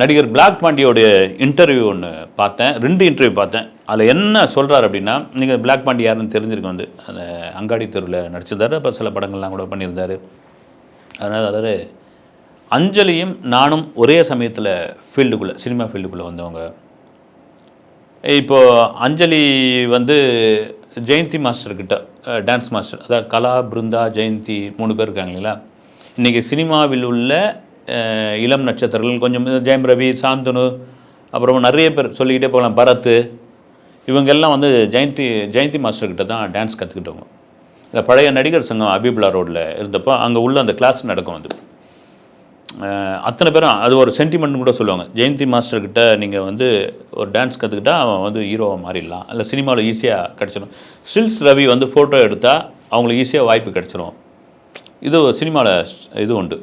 நடிகர் black பாண்டியோடைய interview ஒன்று பார்த்தேன். ரெண்டு இன்டர்வியூ பார்த்தேன். அதில் என்ன சொல்கிறார் அப்படின்னா நீங்கள் பிளாக் பாண்டி யாருன்னு தெரிஞ்சிருக்க வந்து. அந்த அங்காடி தெருவில் நடிச்சிருந்தார். அப்போ சில படங்கள்லாம் கூட பண்ணியிருந்தார். அதனால் அதாவது அஞ்சலியும் நானும் ஒரே சமயத்தில் ஃபீல்டுக்குள்ளே சினிமா ஃபீல்டுக்குள்ளே வந்தவங்க. இப்போது அஞ்சலி வந்து ஜெயந்தி மாஸ்டர்கிட்ட டான்ஸ் மாஸ்டர் அதாவது கலா பிருந்தா ஜெயந்தி மூணு பேர் இருக்காங்க இல்லைங்களா? இன்றைக்கி சினிமாவில் உள்ள இளம் நட்சத்திரங்கள் கொஞ்சம் ஜெயம் ரவி சாந்தனு அப்புறம் நிறைய பேர் சொல்லிக்கிட்டே போகலாம். பரத் இவங்கெல்லாம் வந்து ஜெயந்தி ஜெயந்தி மாஸ்டர்கிட்ட தான் டான்ஸ் கற்றுக்கிட்டவங்க இந்த பழைய நடிகர் சங்கம் அபிபுலா ரோட்டில் இருந்தப்போ அங்கே உள்ள அந்த கிளாஸ் நடக்கும் வந்து அத்தனை பேரும் அது ஒரு சென்டிமெண்ட் கூட சொல்லுவாங்க. ஜெயந்தி மாஸ்டர்கிட்ட நீங்கள் வந்து ஒரு டான்ஸ் கற்றுக்கிட்டா அவன் வந்து ஹீரோவாக மாறிடலாம். இல்லை சினிமாவில் ஈஸியாக கிடச்சிடும் ஸ்டில்ஸ் ரவி வந்து ஃபோட்டோ எடுத்தால் அவங்களுக்கு ஈஸியாக வாய்ப்பு கிடச்சிரும். இது சினிமாவில் இது உண்டு.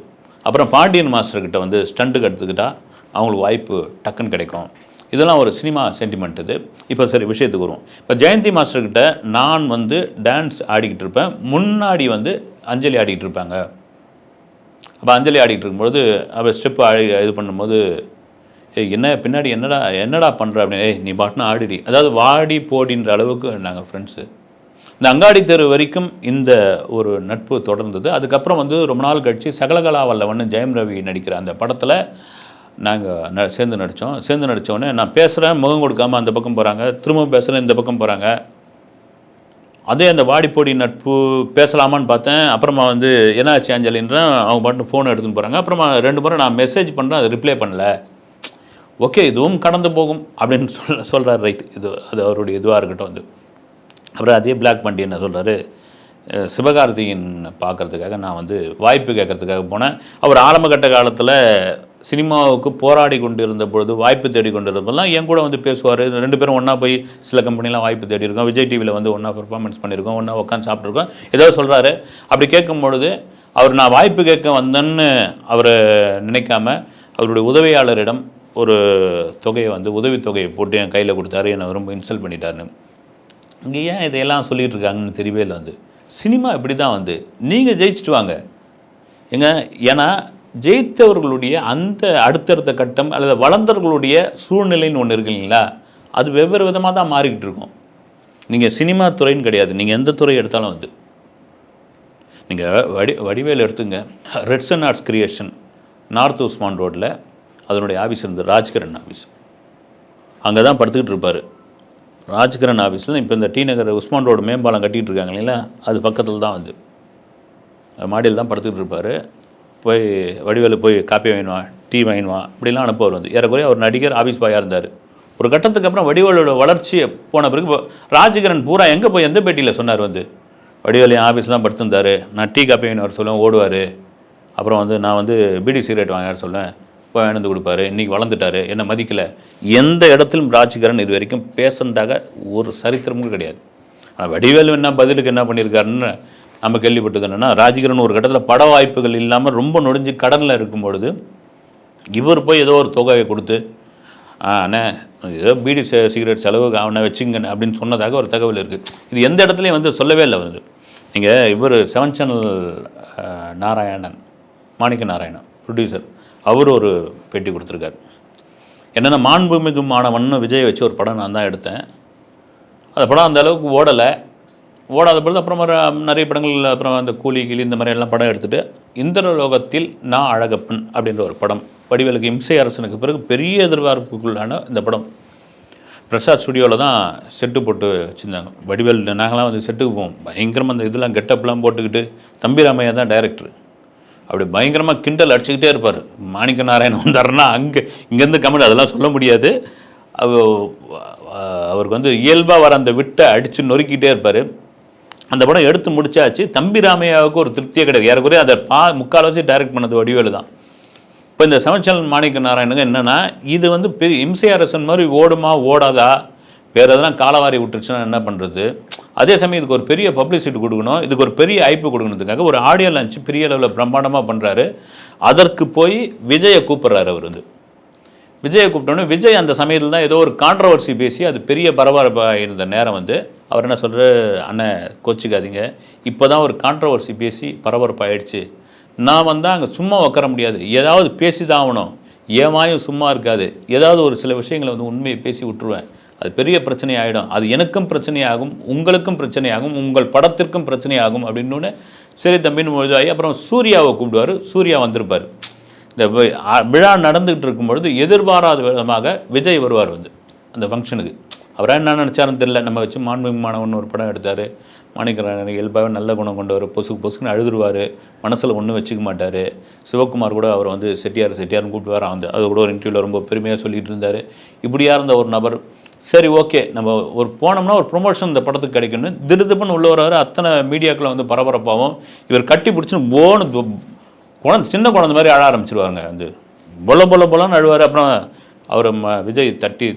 அப்புறம் பாண்டியன் மாஸ்டர்கிட்ட வந்து ஸ்டண்ட்டுக்கு கற்றுக்கிட்டா அவங்களுக்கு வாய்ப்பு டக்குன்னு கிடைக்கும். இதெல்லாம் ஒரு சினிமா சென்டிமெண்ட் இது. இப்போ சரி விஷயத்துக்கு வருவோம். இப்போ ஜெயந்தி மாஸ்டர்கிட்ட நான் வந்து டான்ஸ் ஆடிக்கிட்டு இருப்பேன். முன்னாடி வந்து அஞ்சலி ஆடிக்கிட்டு இருப்பாங்க. அப்போ அஞ்சலி ஆடிக்கிட்டு இருக்கும்போது அவள் ஸ்டெப்பு ஆடி இது பண்ணும்போது ஏய் என்ன பின்னாடி என்னடா என்னடா பண்ணுற அப்படின்னு ஏய் நீ பாட்டுனா ஆடிடி. அதாவது வாடி போடின்ற அளவுக்கு நாங்கள் ஃப்ரெண்ட்ஸு இந்த அங்காடி தெரு வரைக்கும் இந்த ஒரு நட்பு தொடர்ந்தது. அதுக்கப்புறம் வந்து ரொம்ப நாள் கழிச்சு சகலகலா வல்லவன் ஜெயம் ரவி நடிக்கிற அந்த படத்தில் நாங்கள் ந சேர்ந்து நடித்தோம் சேர்ந்து நடித்தோடனே நான் பேசுகிறேன் முகம் கொடுக்காம அந்த பக்கம் போகிறாங்க திரும்ப பேசுகிறேன் இந்த பக்கம் போகிறாங்க அதே அந்த வாடிப்போடி நட்பு பேசலாமான்னு பார்த்தேன். அப்புறமா வந்து என்னாச்சு அஞ்சலின்றேன் அவங்க பாட்டு ஃபோன் எடுத்துன்னு போகிறாங்க அப்புறமா ரெண்டு முறை நான் மெசேஜ் பண்ணுறேன் அது ரிப்ளை பண்ணல. ஓகே இதுவும் கடந்து போகும் அப்படின்னு சொல்ல சொல்கிறார் ரைட். இது அது அவருடைய இதுவாக இருக்கட்டும் வந்து. அப்புறம் அதே பிளாக் பண்டி என்ன சொல்கிறாரு சிவகார்த்தியின் பார்க்கறதுக்காக நான் வந்து வாய்ப்பு கேட்கறதுக்காக போனேன். அவர் ஆரம்பகட்ட காலத்தில் சினிமாவுக்கு போராடி கொண்டு இருந்த பொழுது வாய்ப்பு தேடி கொண்டு இருந்தப்பெல்லாம் என் கூட வந்து பேசுவார். ரெண்டு பேரும் ஒன்றா போய் சில கம்பெனிலாம் வாய்ப்பு தேடி இருக்கோம் விஜய் டிவியில் வந்து ஒன்றா பெர்ஃபார்மன்ஸ் பண்ணியிருக்கோம். ஒன்றா உட்காந்து சாப்பிட்ருக்கோம் ஏதோ சொல்கிறாரு அப்படி கேட்கும்பொழுது அவர் நான் வாய்ப்பு கேட்க வந்தேன்னு அவர் நினைக்காம அவருடைய உதவியாளரிடம் ஒரு தொகையை வந்து உதவித்தொகையை போட்டு என் கையில் கொடுத்தாரு. என்னை ரொம்ப இன்சல்ட் பண்ணிட்டாருன்னு. இங்கே ஏன் இதையெல்லாம் சொல்லிகிட்டு இருக்காங்கன்னு தெரியவே இல்லை வந்து. சினிமா இப்படி தான் வந்து. நீங்கள் ஜெயிச்சுட்டு வாங்க. ஏங்க ஏன்னா ஜெயித்தவர்களுடைய அந்த அடுத்தடுத்த கட்டம் அல்லது வளர்ந்தவர்களுடைய சூழ்நிலைன்னு ஒன்று இருக்கு இல்லைங்களா? அது வெவ்வேறு விதமாக தான் மாறிக்கிட்டு இருக்கும். நீங்கள் சினிமா துறைன்னு கிடையாது. நீங்கள் எந்த துறை எடுத்தாலும் வந்து. நீங்கள் வடி வடிவேல் எடுத்துங்க. Redson arts creation north Usman ரோட்டில் அதனுடைய ஆஃபீஸ் இருந்தது ராஜ்கிரண் ஆஃபீஸ் அங்கே தான் படுத்துக்கிட்டு இருப்பார். ராஜ்கிரண் ஆஃபீஸில் இப்போ இந்த டி நகர் உஸ்மான் ரோடு மேம்பாலம் கட்டிகிட்டு இருக்காங்க இல்லைங்களா? அது பக்கத்தில் தான் வந்து மாடியில் தான் படுத்துக்கிட்டு இருப்பார். போய் வடிவேலு போய் காப்பி வாங்கினுவான் டீ வாங்கினுவான் இப்படிலாம் அனுப்புவார் வந்து. ஏறக்குறைய அவர் நடிகர் ஆஃபீஸ் பாயாக இருந்தார். ஒரு கட்டத்துக்கு அப்புறம் வடிவேலோட வளர்ச்சி போன பிறகு இப்போ ராஜகிரண் பூரா எங்கே போய் எந்த பேட்டியில் சொன்னார் வந்து? வடிவேலு என் ஆஃபீஸ் தான் படுத்திருந்தார். நான் டீ காப்பி வாங்கினார் சொல்லுவேன் ஓடுவார். அப்புறம் வந்து நான் வந்து பீடி சிகரெட் வாங்கினார் சொல்லுவேன் பயணந்து வந்து கொடுப்பாரு இன்றைக்கி வளர்ந்துட்டாரு என்னை மதிக்கலை. எந்த இடத்திலும் ராஜ்கரன் இது வரைக்கும் பேசுனதாக ஒரு சரித்திரமும் கிடையாது. ஆனால் வடிவேலு என்ன பதிலுக்கு என்ன பண்ணியிருக்காருன்னு நம்ம கேள்விப்பட்டது என்னென்னா ராஜ்கிரண் ஒரு கட்டத்தில் பட வாய்ப்புகள் இல்லாமல் ரொம்ப நொடிஞ்சு கடனில் இருக்கும் பொழுது இவர் போய் ஏதோ ஒரு தொகையை கொடுத்து அண்ணே ஏதோ பீடி சிகரெட் செலவு அவனை வச்சுங்க அப்படின்னு சொன்னதாக ஒரு தகவல் இருக்குது இது எந்த இடத்துலையும் வந்து சொல்லவே இல்லை வந்து. நீங்கள் இவர் seven channel Narayanan Manikka Narayanan producer அவர் ஒரு பேட்டி கொடுத்துருக்காரு. என்னென்ன மாண்புமிகு மாணவன் விஜய் வச்சு ஒரு படம் நான் தான் எடுத்தேன். அந்த படம் அந்த அளவுக்கு ஓடலை. ஓடாத பொழுது அப்புறம் நிறைய படங்கள் அப்புறம் அந்த கூலி கிளி இந்த மாதிரி எல்லாம் படம் எடுத்துகிட்டு இந்திரலோகத்தில் நான் அழகப்பன் அப்படின்ற ஒரு படம் வடிவேலுக்கு இம்சை அரசனுக்கு பிறகு பெரிய எதிர்பார்ப்புக்குள்ளான இந்த படம். பிரசாத் ஸ்டுடியோவில் தான் செட்டு போட்டு வச்சுருந்தாங்க. வடிவேல் நாங்களாம் வந்து செட்டுக்கு போவோம். பயங்கரமாக அந்த இதெல்லாம் கெட்டப்லாம் போட்டுக்கிட்டு தம்பிராமையா தான் டைரக்டர். அப்படி பயங்கரமாக கிண்டல் அடிச்சுக்கிட்டே இருப்பார். மாணிக்க நாராயணன் வந்தார்னா அங்கே இங்கேருந்து கமெண்ட் அதெல்லாம் சொல்ல முடியாது. அவருக்கு வந்து இயல்பாக வர அந்த விட்டை அடித்து நொறுக்கிட்டே இருப்பார். அந்த படம் எடுத்து முடிச்சாச்சு. தம்பி ராமையாவுக்கு ஒரு திருப்தியே கிடையாது. ஏறக்குறைய அதை பா முக்கால்வாசி டைரக்ட் பண்ணது வடிவேலு தான். இப்போ இந்த சமச்சல் மாணிக்க நாராயணுங்க என்னென்னா இது வந்து பெரிய இம்சை அரசன் மாதிரி ஓடுமா ஓடாதா? வேறு எதனா காலவாரி விட்டுருச்சுன்னா என்ன பண்ணுறது அதே சமயம் இதுக்கு ஒரு பெரிய பப்ளிசிட்டி கொடுக்கணும். இதுக்கு ஒரு பெரிய ஐப்பு கொடுக்கணுன்றதுக்காக ஒரு ஆடியோ லான்ச் பெரிய அளவில் பிரம்மாண்டமாக பண்ணுறாரு அதற்கு போய் விஜயை கூப்பிட்றாரு அவர் வந்து. விஜயை கூப்பிட்டோன்னே விஜய் அந்த சமயத்தில் தான் ஏதோ ஒரு கான்ட்ரவர்சி பேசி அது பெரிய பரபரப்பாக இருந்த நேரம் வந்து அவர் என்ன சொல்கிறாரு அண்ணன் கோச்சிக்காதீங்க. இப்போ தான் ஒரு கான்ட்ரவர்சி பேசி பரபரப்பாகிடுச்சு நான் வந்தால் அங்கே சும்மா உட்கார முடியாது. ஏதாவது பேசி தான் ஆகணும் ஏமாயும் சும்மா இருக்காது. ஏதாவது ஒரு சில விஷயங்களை வந்து உண்மையை பேசி விட்டுருவேன். அது பெரிய பிரச்சனை ஆகிடும் அது எனக்கும் பிரச்சனையாகும் உங்களுக்கும் பிரச்சனையாகும் உங்கள் படத்திற்கும் பிரச்சனையாகும் அப்படின்னு சரி தம்பின்னு முழுதாகி அப்புறம் சூர்யாவை கூப்பிடுவார். சூர்யா வந்திருப்பார். இந்த விழா நடந்துகிட்டு இருக்கும் பொழுது எதிர்பாராத விதமாக விஜய் வருவார் வந்து அந்த ஃபங்க்ஷனுக்கு. அவராக என்ன நினச்சாருன்னு தெரியல. நம்ம வச்சு மாண்புமிகு மாணவன் ஒரு படம் எடுத்தார். மாணிக்கராயன் இயல்பாகவே நல்ல குணம் கொண்டவர் பொசுக்கு பொசுக்குன்னு அழுதுருவார் மனசில் ஒன்றும் வச்சுக்க மாட்டார். சிவகுமார் கூட அவர் வந்து செட்டியார் செட்டியார்னு கூப்பிட்டு அந்த அது கூட ஒரு இன்டர்வியூவில் ரொம்ப பெருமையாக சொல்லிகிட்டு இருந்தார். இப்படியாக இருந்த ஒரு நபர் சரி ஓகே. நம்ம ஒரு போனோம்னா ஒரு ப்ரொமோஷன் இந்த படத்துக்கு கிடைக்கணும் திருதுப்புன்னு உள்ள வர அத்தனை மீடியாக்களை வந்து பரபரப்பாகவும் இவர் கட்டி பிடிச்சின்னு போன்னு குழந்தை சின்ன குழந்தை மாதிரி அழ ஆரம்பிச்சிருவாங்க வந்து பொல பொல பொலன்னு அழுவார். அப்புறம் அவர் ம விஜய் தட்டி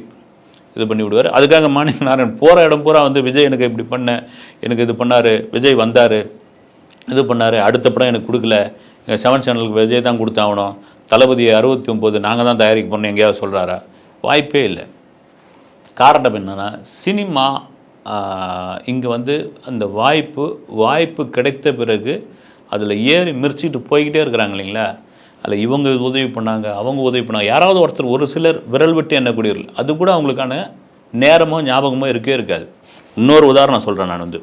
இது பண்ணி விடுவார். அதுக்காக மாணிக்க நாராயண் போகிற இடம் பூரா வந்து விஜய் எனக்கு இப்படி பண்ண எனக்கு இது பண்ணார். விஜய் வந்தார். இது பண்ணார். அடுத்த படம் எனக்கு கொடுக்கல. எங்கள் செவன் சேனலுக்கு விஜய் தான் கொடுத்தாகணும். தளபதி அறுபத்தி ஒம்பது நாங்கள் தான் தயாரிக்க போனோம் எங்கேயாவது சொல்கிறாரா வாய்ப்பே இல்லை. காரணம் என்னென்னா சினிமா இங்கே வந்து அந்த வாய்ப்பு வாய்ப்பு கிடைத்த பிறகு அதில் ஏறி மிரிச்சிட்டு போய்கிட்டே இருக்கிறாங்க இல்லைங்களா? அதில் இவங்க உதவி பண்ணாங்க அவங்க உதவி பண்ணாங்க. யாராவது ஒருத்தர் ஒரு சிலர் விரல் விட்டு எண்ணக்கூடியவர்கள் அது கூட அவங்களுக்கான நேரமோ ஞாபகமோ இருக்கவே இருக்காது. இன்னொரு உதாரணம் சொல்கிறேன் நான் வந்து.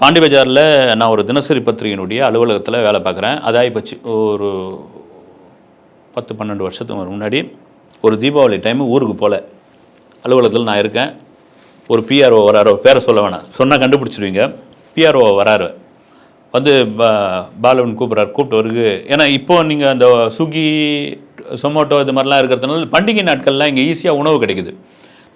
பாண்டி பஜாரில் நான் ஒரு தினசரி பத்திரிகையினுடைய அலுவலகத்தில் வேலை பார்க்குறேன். அதாகிப்போச்சு ஒரு பத்து பன்னெண்டு வருஷத்துக்கு முன்னாடி ஒரு தீபாவளி டைம் ஊருக்கு போகல அலுவலகத்தில் நான் இருக்கேன். ஒரு பிஆர்ஓ வராரு. பேரை சொல்ல வேணாம். சொன்னால் கண்டுபிடிச்சிருவீங்க. பிஆர்ஓ வராரு. வந்து பா- பாலவன் கூப்பிட்றாரு. கூப்பிட்டு வருது. ஏன்னா இப்போ நீங்கள் அந்த ஸ்விக்கி சொமோட்டோ இது மாதிரிலாம் இருக்கிறதுனால பண்டிகை நாட்கள்லாம் இங்கே ஈஸியாக உணவு கிடைக்குது.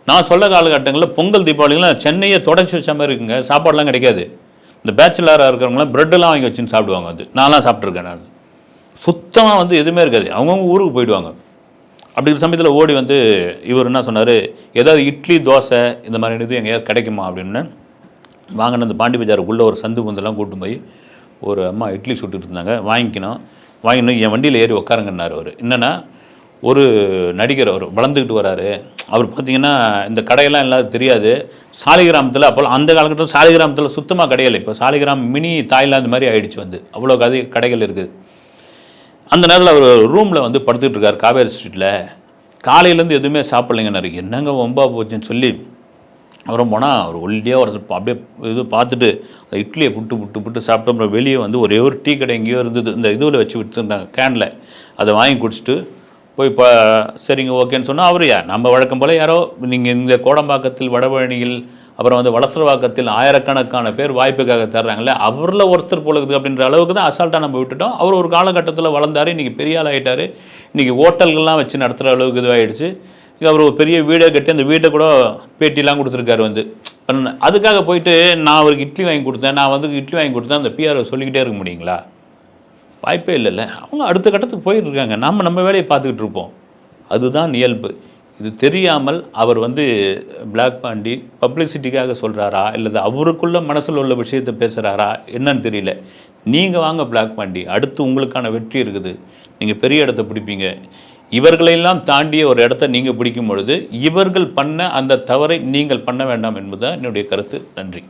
நான் சொல்ல காலகட்டங்களில் பொங்கல் தீபாவளிலாம் சென்னையை தொடச்சி வச்ச மாதிரி இருக்குங்க. சாப்பாடெலாம் கிடைக்காது. இந்த பேச்சுலராக இருக்கிறவங்களாம் ப்ரெட்டெல்லாம் வாங்கி வச்சுன்னு சாப்பிடுவாங்க. அது. நான்லாம் சாப்பிட்ருக்கேன் நான். சுத்தமாக வந்து எதுவுமே இருக்காது. அவங்கவுங்க ஊருக்கு போயிடுவாங்க. அப்படி இருக்கிற சமயத்தில் ஓடி வந்து இவர் என்ன சொன்னார்? ஏதாவது இட்லி தோசை இந்த மாதிரி இது எங்கேயாவது கிடைக்குமா அப்படின்னு? வாங்கின அந்த பாண்டி பஜாருக்குள்ளே ஒரு சந்து குந்தெல்லாம் கூட்டு போய் ஒரு அம்மா இட்லி சுட்டுட்டு இருந்தாங்க. வாங்கிக்கணும். வாங்கினோம். என் வண்டியில் ஏறி உட்காருங்கன்னாரு அவர். என்னென்னா ஒரு நடிகர் அவர் வளர்ந்துக்கிட்டு வராரு. அவர் பார்த்தீங்கன்னா இந்த கடையெல்லாம் எல்லாம் தெரியாது. சாலிகிராமத்தில் அப்போ அந்த காலகட்டத்தில் சாலிகிராமத்தில் சுத்தமாக கிடையாது இப்போ சாலிகிராம் மினி தாய்லாந்து மாதிரி ஆயிடுச்சு வந்து. அவ்வளோ கதை கடைகள் இருக்குது. அந்த நேரத்தில் அவர் ரூமில் வந்து படுத்துக்கிட்டு இருக்கார் காவேரி ஸ்ட்ரீட்டில் காலையிலேருந்து எதுவுமே சாப்பிட்லைங்கன்னாரு என்னங்க ஒம்பா போச்சுன்னு சொல்லி அப்புறம் போனால் அவர் ஒல்லியாக ஒருத்தர் அப்படியே இது பார்த்துட்டு அந்த இட்லியை புட்டு புட்டு புட்டு சாப்பிட்டு அப்புறம் வெளியே வந்து ஒரே ஒரு டீ கடை எங்கேயோ இருந்தது. இந்த இதுவில் வச்சு விட்டுருந்தாங்க கேனில் அதை வாங்கி குடிச்சிட்டு போய் இப்போ சரிங்க ஓகேன்னு சொன்னால் அவர் நம்ம வழக்கம் போல் யாரோ நீங்கள் இந்த கோடம்பாக்கத்தில் வடபழனியில் அப்புறம் வந்து வளசரவாக்கத்தில் ஆயிரக்கணக்கான பேர் வாய்ப்புக்காக தர்றாங்களே அவரில் ஒருத்தர் போலகுது அப்படின்ற அளவுக்கு தான் அசால்ட்டாக நம்ம விட்டுட்டோம். அவர் ஒரு காலகட்டத்தில் வளர்ந்தார் இன்றைக்கி பெரிய ஆள் ஆகிட்டார் இன்றைக்கி ஹோட்டல்கள்லாம் வச்சு நடத்துகிற அளவுக்கு இதுவாகிடுச்சு அவர் ஒரு பெரிய வீடை கட்டி அந்த வீட்டை கூட பேட்டிலாம் கொடுத்துருக்காரு வந்து. அதுக்காக போயிட்டு நான் அவருக்கு இட்லி வாங்கி கொடுத்தேன் நான் வந்து இட்லி வாங்கி கொடுத்தேன் அந்த பிஆர்ஓ சொல்லிக்கிட்டே இருக்க முடியுங்களா? வாய்ப்பே இல்லைல்ல. அவங்க அடுத்த கட்டத்துக்கு போயிட்டு இருக்காங்க. நம்ம நம்ம வேலையை பார்த்துக்கிட்டு இருப்போம். அதுதான் இயல்பு. இது தெரியாமல் அவர் வந்து பிளாக் பாண்டி பப்ளிசிட்டிக்காக சொல்கிறாரா இல்லை அவருக்குள்ள மனசில் உள்ள விஷயத்தை பேசுகிறாரா என்னன்னு தெரியல. நீங்கள் வாங்க பிளாக் பாண்டி அடுத்து உங்களுக்கான வெற்றி இருக்குது. நீங்கள் பெரிய இடத்த பிடிப்பீங்க. இவர்களையெல்லாம் தாண்டிய ஒரு இடத்த நீங்கள் பிடிக்கும் பொழுது இவர்கள் பண்ண அந்த தவறை நீங்கள் பண்ண வேண்டாம் என்பதுதான் என்னுடைய கருத்து. நன்றி.